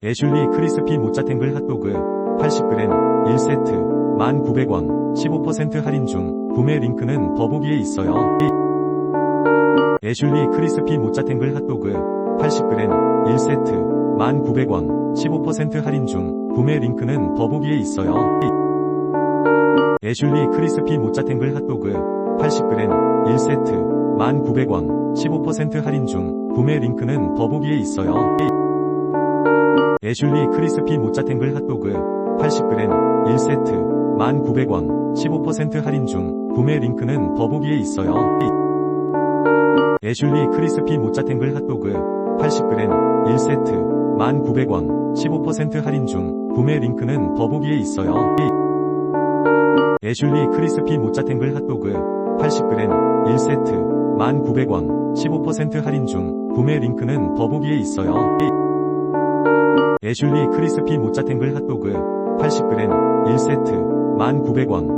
애슐리 크리스피 모짜탱글 핫도그 80g 1세트 1,900원 15% 할인 중 구매 링크는 더보기에 있어요. 애슐리 크리스피 모짜탱글 핫도그 80g 1세트 1,900원 15% 할인 중 구매 링크는 더보기에 있어요. 애슐리 크리스피 모짜탱글 핫도그 80g 1세트 1,900원 15% 할인 중 구매 링크는 더보기에 있어요. 애슐리 크리스피 모짜탱글 핫도그 80g 1세트 1,900원 15% 할인 중 구매 링크는 더보기에 있어요. 애슐리 크리스피 모짜탱글 핫도그 80g 1세트 1,900원 15% 할인 중 구매 링크는 더보기에 있어요. 애슐리 크리스피 모짜탱글 핫도그 80g 1세트 1,900원 15% 할인 중 구매 링크는 더보기에 있어요. 애슐리 크리스피 모짜탱글 핫도그 80g 1세트 1,900원